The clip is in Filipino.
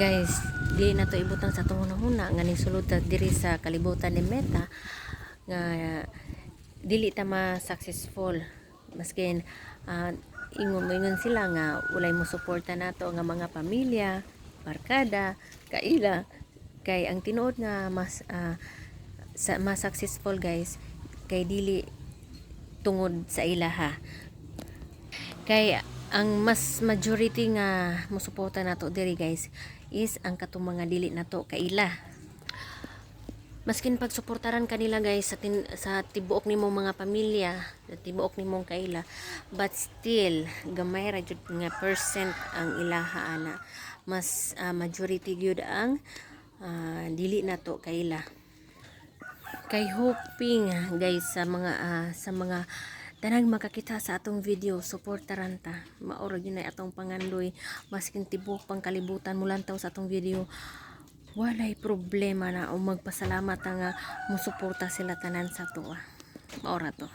guys di na to ibutang sa tong huna nga nisulod ta diri sa kalibutan ni Meta nga dili ta ma successful. Maskin ah, ingon ingon sila nga walay mo suporta nato nga mga pamilya barkada kaila. Kay ang tinuod nga mas ah, sa mas successful guys kay dili tungod sa ilaha kay ang mas majority nga musuporta nato diri guys is ang katong mga dili nato kaila maskin pagsuportaran kanila guys sa tin, sa tibuok nimo mga pamilya sa tibuok nimong kaila but still gamay ra jud nga percent ang ilaha ana. Mas ah, majority gyud ang ah, dili nato kaila kay hoping guys sa mga ah, sa mga tanang makakita sa atong video suportaran ta. Na atong pangandoy. Maskin tibok pang kalibutan mulantaw sa atong video. Walay problema na o magpasalamat nga musuporta sila tanan sa tuwa maora to